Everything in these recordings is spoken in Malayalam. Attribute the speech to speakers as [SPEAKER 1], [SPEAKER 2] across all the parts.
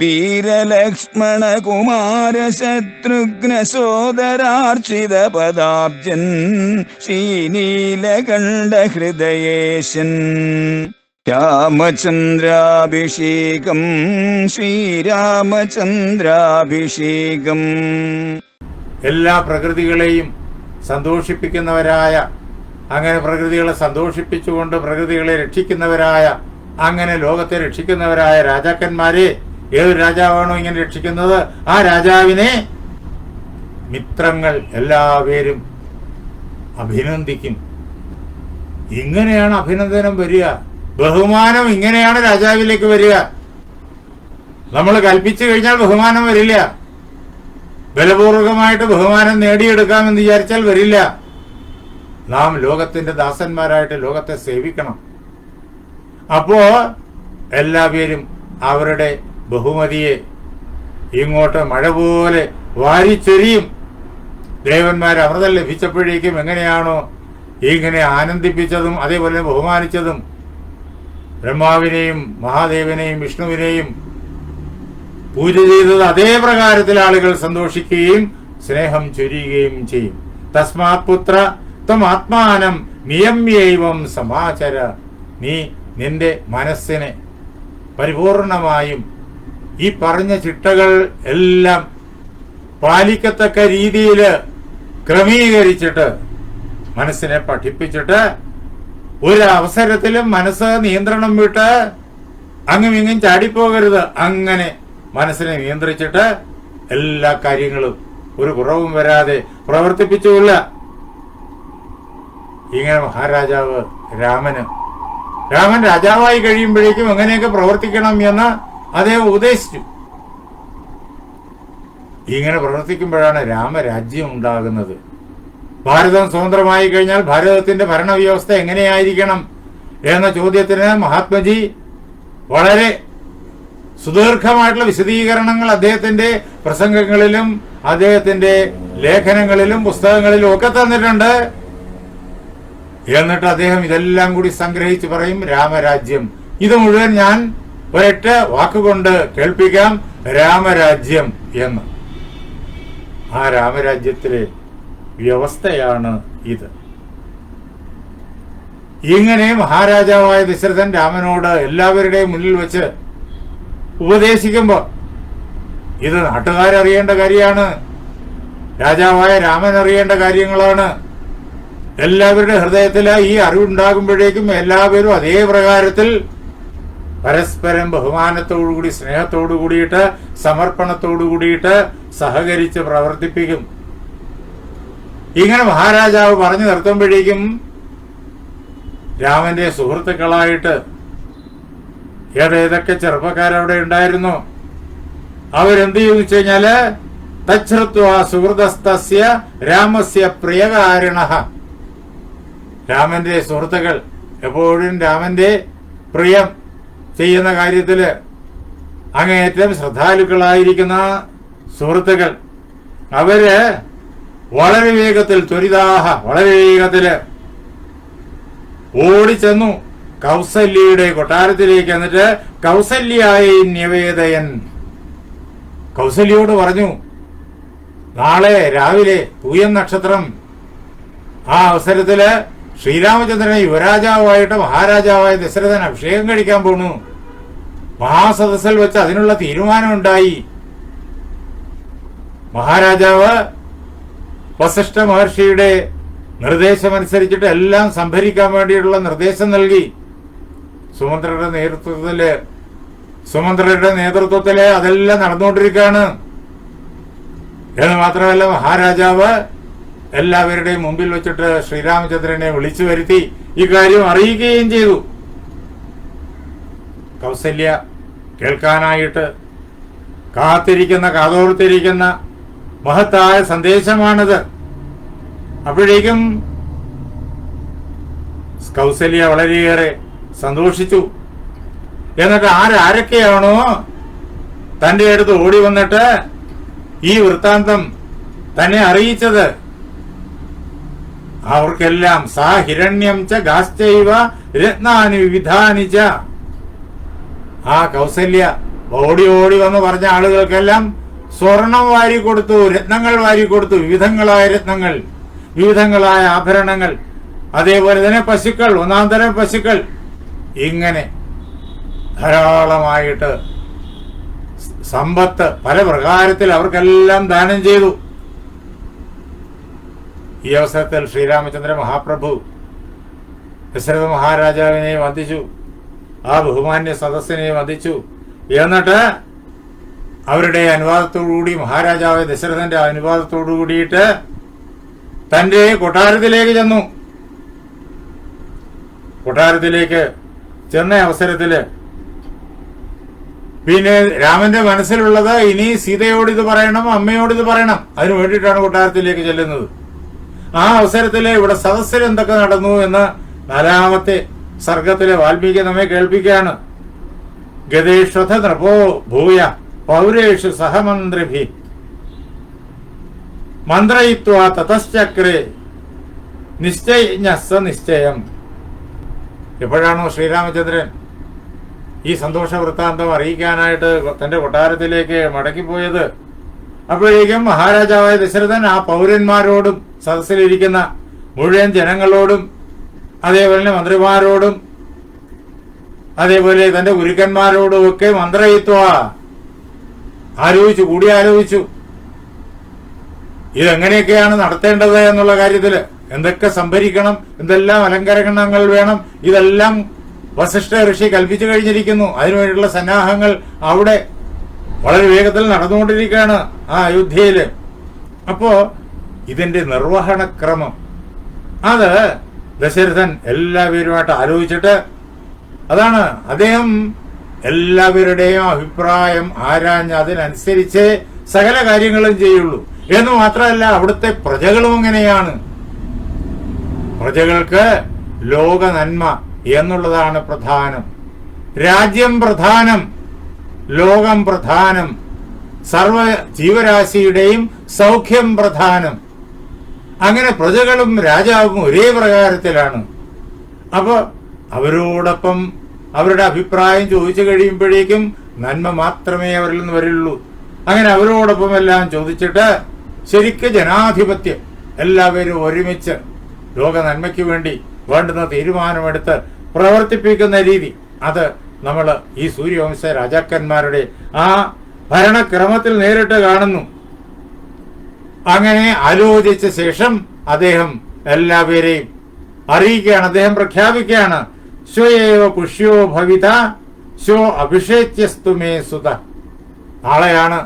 [SPEAKER 1] വീരലക്ഷ്മണ കുമാര ശത്രുഘ്ന സോദരാർച്ചിത പദാബ്ജൻ ശ്രീനീലകണ്ഠ ഹൃദയേശൻ രാമചന്ദ്രാഭിഷേകം ശ്രീരാമചന്ദ്രാഭിഷേകം.
[SPEAKER 2] എല്ലാ പ്രകൃതികളെയും സന്തോഷിപ്പിക്കുന്നവരായ അങ്ങനെ പ്രകൃതികളെ സന്തോഷിപ്പിച്ചുകൊണ്ട് പ്രകൃതികളെ രക്ഷിക്കുന്നവരായ അങ്ങനെ ലോകത്തെ രക്ഷിക്കുന്നവരായ രാജാക്കന്മാരെ ഏത് രാജാവാണോ ഇങ്ങനെ രക്ഷിക്കുന്നത്? ആ രാജാവിനെ മിത്രങ്ങൾ എല്ലാവരും അഭിനന്ദിക്കും. ഇങ്ങനെയാണ് അഭിനന്ദനം വരിക. ബഹുമാനം ഇങ്ങനെയാണ് രാജാവിലേക്ക് വരിക. നമ്മൾ കൽപ്പിച്ചു കഴിഞ്ഞാൽ ബഹുമാനം വരില്ല. ബലപൂർവകമായിട്ട് ബഹുമാനം നേടിയെടുക്കാമെന്ന് വിചാരിച്ചാൽ വരില്ല. നാം ലോകത്തിന്റെ ദാസന്മാരായിട്ട് ലോകത്തെ സേവിക്കണം. അപ്പോ എല്ലാവരും അവരുടെ ബഹുമതിയെ ഇങ്ങോട്ട് മഴ പോലെ വാരിച്ചെറിയും. ദേവന്മാർ അമൃതം ലഭിച്ചപ്പോഴേക്കും എങ്ങനെയാണോ ഇങ്ങനെ ആനന്ദിപ്പിച്ചതും അതേപോലെ ബഹുമാനിച്ചതും. ബ്രഹ്മാവിനെയും മഹാദേവനെയും വിഷ്ണുവിനെയും പൂജ ചെയ്തത് അതേ പ്രകാരത്തിൽ ആളുകൾ സന്തോഷിക്കുകയും സ്നേഹം ചൊരിയുകയും ചെയ്യും. തസ്മാത് പുത്ര തം ആത്മാനം നിയമ്യൈവം സമാചര. നീ നിന്റെ മനസ്സിനെ പരിപൂർണമായും ഈ പറഞ്ഞ ചിട്ടകൾ എല്ലാം പാലിക്കത്തക്ക രീതിയിൽ ക്രമീകരിച്ചിട്ട് മനസ്സിനെ പഠിപ്പിച്ചിട്ട് ഒരു അവസരത്തിലും മനസ്സ് നിയന്ത്രണം വിട്ട് അങ്ങും ഇങ്ങും ചാടിപ്പോകരുത്. അങ്ങനെ മനസ്സിനെ നിയന്ത്രിച്ചിട്ട് എല്ലാ കാര്യങ്ങളും ഒരു കുറവും വരാതെ പ്രവർത്തിപ്പിച്ചുകൊള്ള ഇങ്ങനെ മഹാരാജാവ് രാമന് രാമൻ രാജാവായി കഴിയുമ്പോഴേക്കും എങ്ങനെയൊക്കെ പ്രവർത്തിക്കണം എന്ന് അദ്ദേഹം ഉപദേശിച്ചു. ഇങ്ങനെ പ്രവർത്തിക്കുമ്പോഴാണ് രാമരാജ്യം ഉണ്ടാകുന്നത്. ഭാരതം സ്വതന്ത്രമായി കഴിഞ്ഞാൽ ഭാരതത്തിന്റെ ഭരണവ്യവസ്ഥ എങ്ങനെയായിരിക്കണം എന്ന ചോദ്യത്തിന് മഹാത്മജി വളരെ സുദീർഘമായിട്ടുള്ള വിശദീകരണങ്ങൾ അദ്ദേഹത്തിന്റെ പ്രസംഗങ്ങളിലും അദ്ദേഹത്തിന്റെ ലേഖനങ്ങളിലും പുസ്തകങ്ങളിലും ഒക്കെ തന്നിട്ടുണ്ട്. എന്നിട്ട് അദ്ദേഹം ഇതെല്ലാം കൂടി സംഗ്രഹിച്ച് പറയും രാമരാജ്യം. ഇത് മുഴുവൻ ഞാൻ ഒരൊറ്റ വാക്കുകൊണ്ട് കേൾപ്പിക്കാം രാമരാജ്യം എന്ന്. ആ രാമരാജ്യത്തിലെ വ്യവസ്ഥയാണ് ഇത്. ഇങ്ങനെ മഹാരാജാവായ ദശരഥൻ രാമനോട് എല്ലാവരുടെയും മുന്നിൽ വെച്ച് ഉപദേശിക്കുമ്പോൾ ഇത് നാട്ടുകാരറിയേണ്ട കാര്യമാണ്. രാജാവായ രാമൻ അറിയേണ്ട കാര്യങ്ങളാണ്. എല്ലാവരുടെ ഹൃദയത്തിൽ ഈ അറിവുണ്ടാകുമ്പോഴേക്കും എല്ലാവരും അതേ പ്രകാരത്തിൽ പരസ്പരം ബഹുമാനത്തോടുകൂടി സ്നേഹത്തോടു കൂടിയിട്ട് സമർപ്പണത്തോടു കൂടിയിട്ട് സഹകരിച്ച് പ്രവർത്തിപ്പിക്കും. ഇങ്ങനെ മഹാരാജാവ് പറഞ്ഞു നിർത്തുമ്പോഴേക്കും രാമന്റെ സുഹൃത്തുക്കളായിട്ട് ഏതേതൊക്കെ ചെറുപ്പക്കാരവിടെ ഉണ്ടായിരുന്നു. അവരെന്ത് ചെയ്തു വെച്ച് കഴിഞ്ഞാൽ തച്ഛൃത്വ സുഹൃതസ്ഥസ്യ രാമസ്യ പ്രിയകാരിണ. രാമന്റെ സുഹൃത്തുക്കൾ എപ്പോഴും രാമന്റെ പ്രിയം. ചെയ്യുന്ന കാര്യത്തിൽ അങ്ങേയറ്റം ശ്രദ്ധാലുക്കളായിരിക്കുന്ന സുഹൃത്തുക്കൾ. അവർ വളരെ വേഗത്തിൽ ത്വരിതാഹ വളരെ വേഗത്തിൽ ഓടിച്ചെന്നു കൗസല്യയുടെ കൊട്ടാരത്തിലേക്ക് എന്നിട്ട് കൗസല്യായ നിവേദയൻ കൗസല്യോട് പറഞ്ഞു നാളെ രാവിലെ പൂയം നക്ഷത്രം ആ അവസരത്തിൽ ശ്രീരാമചന്ദ്രനെ യുവരാജാവായിട്ട് മഹാരാജാവായ ദശരഥൻ അഭിഷേകം കഴിക്കാൻ പോണു. മഹാസദസ്സിൽ വെച്ച് അതിനുള്ള തീരുമാനമുണ്ടായി. മഹാരാജാവ് വസിഷ്ഠ മഹർഷിയുടെ നിർദ്ദേശമനുസരിച്ചിട്ട് എല്ലാം സംഭരിക്കാൻ വേണ്ടിയിട്ടുള്ള നിർദ്ദേശം നൽകി. സുമന്ത്രയുടെ നേതൃത്വത്തിൽ സുമന്ത്രയുടെ നേതൃത്വത്തിൽ അതെല്ലാം നടന്നുകൊണ്ടിരിക്കുകയാണ്. എന്ന് മാത്രമല്ല മഹാരാജാവ് എല്ലാവരുടെയും മുമ്പിൽ വെച്ചിട്ട് ശ്രീരാമചന്ദ്രനെ വിളിച്ചു വരുത്തി ഇക്കാര്യം അറിയിക്കുകയും ചെയ്തു. കൗസല്യ കേൾക്കാനായിട്ട് കാത്തിരിക്കുന്ന കാതോർത്തിരിക്കുന്ന മഹത്തായ സന്ദേശമാണിത്. അപ്പോഴേക്കും കൗസല്യ വളരെയേറെ സന്തോഷിച്ചു. എന്നിട്ട് ആരാരൊക്കെയാണോ തന്റെ അടുത്ത് ഓടി വന്നിട്ട് ഈ വൃത്താന്തം തന്നെ അറിയിച്ചത്? അവർക്കെല്ലാം സാ ഹിരണ്യം ച ഗാശ്ചൈവ രത്നാനി വിവിധാനി ച. ആ കൗസല്യ ഓടി ഓടി വന്ന് പറഞ്ഞ ആളുകൾക്കെല്ലാം സ്വർണം വാരി കൊടുത്തു രത്നങ്ങൾ വാരി കൊടുത്തു വിവിധങ്ങളായ രത്നങ്ങൾ വിവിധങ്ങളായ ആഭരണങ്ങൾ അതേപോലെ തന്നെ പശുക്കൾ ഒന്നാം തരം പശുക്കൾ. ഇങ്ങനെ ധാരാളമായിട്ട് സമ്പത്ത് പല പ്രകാരത്തിൽ അവർക്കെല്ലാം ദാനം ചെയ്തു. ഈ അവസരത്തിൽ ശ്രീരാമചന്ദ്ര മഹാപ്രഭു ദശരഥ മഹാരാജാവിനെ വന്ദിച്ചു. ആ ബഹുമാന്യ സദസ്സിനെ വന്ദിച്ചു. എന്നിട്ട് അവരുടെ അനുവാദത്തോടുകൂടി മഹാരാജാവ് ദശരഥന്റെ അനുവാദത്തോടു കൂടിയിട്ട് തന്റെ കൊട്ടാരത്തിലേക്ക് ചെന്നു. കൊട്ടാരത്തിലേക്ക് ചെന്ന അവസരത്തിൽ പിന്നെ രാമന്റെ മനസ്സിലുള്ളത് ഇനി സീതയോട് ഇത് പറയണം അമ്മയോട് ഇത് പറയണം. അതിനു വേണ്ടിയിട്ടാണ് കൊട്ടാരത്തിലേക്ക് ചെല്ലുന്നത്. ആ അവസരത്തിൽ ഇവിടെ സദസ്സിൽ എന്തൊക്കെ നടന്നു എന്ന് നാലാമത്തെ സർഗത്തിലെ വാൽമീകി നമ്മെ കേൾപ്പിക്കുകയാണ്. ഗതേഷ്വഥ നൃപോ ഭൂയ പൗരേഷു സഹമന്ത്രിഭി. മന്ത്രയിത്വാ തതശ്ചക്രേ നിശ്ചയസ നിശ്ചയം. എപ്പോഴാണോ ശ്രീരാമചന്ദ്രൻ ഈ സന്തോഷ വൃത്താന്തം അറിയിക്കാനായിട്ട് തന്റെ കൊട്ടാരത്തിലേക്ക് മടക്കിപ്പോയത്? അപ്പോഴേക്കും മഹാരാജാവായ ദശരഥൻ ആ പൗരന്മാരോടും സദസ്സിലിരിക്കുന്ന മുഴുവൻ ജനങ്ങളോടും അതേപോലെ തന്നെ മന്ത്രിമാരോടും അതേപോലെ തന്റെ ഗുരുക്കന്മാരോടും ഒക്കെ മന്ത്രയിത്വ. ആലോചിച്ചു കൂടി ആലോചിച്ചു ഇതെങ്ങനെയൊക്കെയാണ് നടത്തേണ്ടത് എന്നുള്ള കാര്യത്തിൽ എന്തൊക്കെ സംഭരിക്കണം എന്തെല്ലാം അലങ്കരണങ്ങൾ വേണം ഇതെല്ലാം വസിഷ്ഠ ഋഷി കൽപ്പിച്ചു കഴിഞ്ഞിരിക്കുന്നു. അതിനുവേണ്ടിയുള്ള സന്നാഹങ്ങൾ അവിടെ വളരെ വേഗത്തിൽ നടന്നുകൊണ്ടിരിക്കുകയാണ് ആ അയോധ്യയിൽ. അപ്പോ ഇതിന്റെ നിർവഹണക്രമം അത് ദശരഥൻ എല്ലാവരുമായിട്ട് ആലോചിച്ചിട്ട് അതാണ് അദ്ദേഹം എല്ലാവരുടെയും അഭിപ്രായം ആരാഞ്ഞ് അതിനനുസരിച്ച് സകല കാര്യങ്ങളും ചെയ്യുള്ളൂ. എന്ന് മാത്രമല്ല അവിടുത്തെ പ്രജകളും അങ്ങനെയാണ് പ്രജകൾക്ക് ലോക നന്മ എന്നുള്ളതാണ് പ്രധാനം. രാജ്യം പ്രധാനം ലോകം പ്രധാനം സർവ ജീവരാശിയുടെയും സൗഖ്യം പ്രധാനം. അങ്ങനെ പ്രജകളും രാജാവും ഒരേ പ്രകാരത്തിലാണ്. അപ്പൊ അവരോടൊപ്പം അവരുടെ അഭിപ്രായം ചോദിച്ചു കഴിയുമ്പോഴേക്കും നന്മ മാത്രമേ അവരിൽ നിന്ന് വരുള്ളൂ അങ്ങനെ അവരോടൊപ്പം എല്ലാം ചോദിച്ചിട്ട് ശരിക്ക് ജനാധിപത്യം എല്ലാവരും ഒരുമിച്ച് ലോക നന്മയ്ക്ക് വേണ്ടി വേണ്ടുന്ന തീരുമാനമെടുത്ത് പ്രവർത്തിപ്പിക്കുന്ന രീതി. അത് നമ്മൾ ഈ സൂര്യവംശ രാജാക്കന്മാരുടെ ആ ഭരണക്രമത്തിൽ നേരിട്ട് കാണുന്നു. അങ്ങനെ ആലോചിച്ച ശേഷം അദ്ദേഹം എല്ലാവരെയും അറിയിക്കുകയാണ്. അദ്ദേഹം പ്രഖ്യാപിക്കുകയാണ് സ്വയേവ പുഷ്യോ ഭവിത ശോ അഭിഷേച്യസ്തുമേ സുത. നാളെയാണ്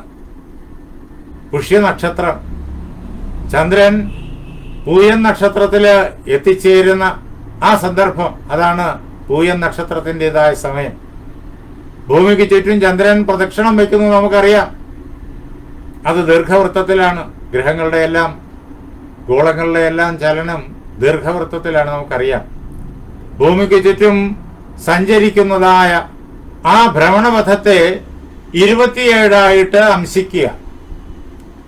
[SPEAKER 2] പുഷ്യനക്ഷത്രം ചന്ദ്രൻ പൂയൻ നക്ഷത്രത്തിൽ എത്തിച്ചേരുന്ന ആ സന്ദർഭം അതാണ് പൂയൻ നക്ഷത്രത്തിന്റെതായ സമയം. ഭൂമിക്ക് ചുറ്റും ചന്ദ്രൻ പ്രദക്ഷിണം വയ്ക്കുന്നു നമുക്കറിയാം. അത് ദീർഘവൃത്തത്തിലാണ്. ഗ്രഹങ്ങളുടെ എല്ലാം ഗോളങ്ങളുടെ എല്ലാം ചലനം ദീർഘവൃത്തത്തിലാണ് നമുക്കറിയാം. ഭൂമിക്ക് ചുറ്റും സഞ്ചരിക്കുന്നതായ ആ ഭ്രമണപഥത്തെ ഇരുപത്തിയേഴായിട്ട് അംശിക്കുക.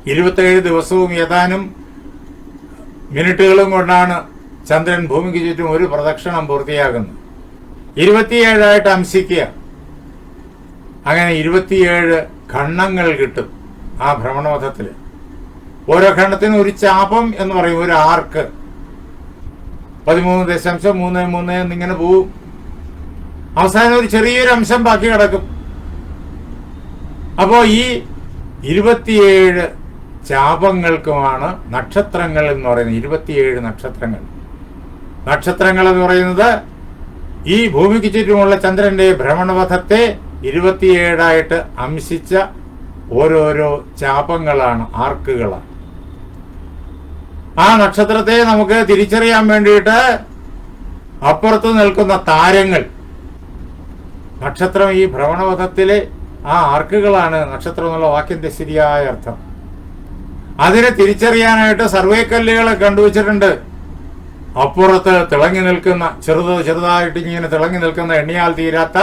[SPEAKER 2] ഇരുപത്തിയേഴ് ദിവസവും ഏതാനും മിനിറ്റുകളും കൊണ്ടാണ് ചന്ദ്രൻ ഭൂമിക്ക് ചുറ്റും ഒരു പ്രദക്ഷിണം പൂർത്തിയാകുന്നത്. ഇരുപത്തിയേഴായിട്ട് അംശിക്കുക. അങ്ങനെ ഇരുപത്തിയേഴ് ഖണ്ഡങ്ങൾ കിട്ടും ആ ഭ്രമണപഥത്തിൽ ഓരോ ഖണ്ഡത്തിനും ഒരു ചാപം എന്ന് പറയും ഒരു ആർക്ക്. പതിമൂന്ന് ദശാംശം മൂന്ന് മൂന്ന് എന്നിങ്ങനെ പോവും. അവസാനം ഒരു ചെറിയൊരു അംശം ബാക്കി കിടക്കും. അപ്പോ ഈ ഇരുപത്തിയേഴ് ചാപങ്ങൾക്കുമാണ് നക്ഷത്രങ്ങൾ എന്ന് പറയുന്നത്. ഇരുപത്തിയേഴ് നക്ഷത്രങ്ങൾ. നക്ഷത്രങ്ങൾ എന്ന് പറയുന്നത് ഈ ഭൂമിക്ക് ചുറ്റുമുള്ള ചന്ദ്രന്റെ ഭ്രമണപഥത്തെ ഇരുപത്തിയേഴായിട്ട് അംശിച്ച ഓരോരോ ചാപങ്ങളാണ് ആർക്കുകളാണ്. ആ നക്ഷത്രത്തെ നമുക്ക് തിരിച്ചറിയാൻ വേണ്ടിയിട്ട് അപ്പുറത്ത് നിൽക്കുന്ന താരങ്ങൾ. നക്ഷത്രം ഈ ഭ്രമണപഥത്തിലെ ആ ആർക്കുകളാണ് നക്ഷത്രം എന്നുള്ള വാക്കിന്റെ ശരിയായ അർത്ഥം. അതിനെ തിരിച്ചറിയാനായിട്ട് സർവേക്കല്ലുകളെ കണ്ടുവച്ചിട്ടുണ്ട്. അപ്പുറത്ത് തിളങ്ങി നിൽക്കുന്ന ചെറുത് ചെറുതായിട്ട് ഇങ്ങനെ തിളങ്ങി നിൽക്കുന്ന എണ്ണിയാൽ തീരാത്ത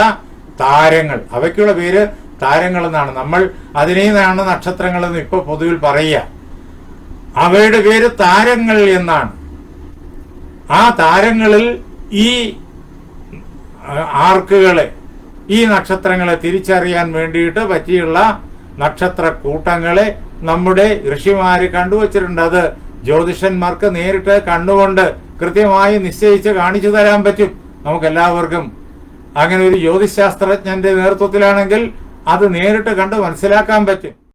[SPEAKER 2] താരങ്ങൾ. അവയ്ക്കുള്ള പേര് താരങ്ങൾ എന്നാണ്. നമ്മൾ അതിനെയാണ് നക്ഷത്രങ്ങൾ എന്ന് ഇപ്പൊ പൊതുവിൽ പറയുക. അവയുടെ പേര് താരങ്ങൾ എന്നാണ്. ആ താരങ്ങളിൽ ഈ ആർക്കുകളെ ഈ നക്ഷത്രങ്ങളെ തിരിച്ചറിയാൻ വേണ്ടിയിട്ട് പറ്റിയുള്ള നക്ഷത്ര കൂട്ടങ്ങളെ നമ്മുടെ ഋഷിമാർ കണ്ടുവച്ചിട്ടുണ്ട്. അത് ജ്യോതിഷന്മാർക്ക് നേരിട്ട് കണ്ണുകൊണ്ട് കൃത്യമായി നിശ്ചയിച്ച് കാണിച്ചു തരാൻ പറ്റും. നമുക്ക് എല്ലാവർക്കും അങ്ങനെ ഒരു ജ്യോതിശാസ്ത്രജ്ഞന്റെ നേതൃത്വത്തിലാണെങ്കിൽ അത് നേരിട്ട് കണ്ട് മനസ്സിലാക്കാൻ പറ്റും.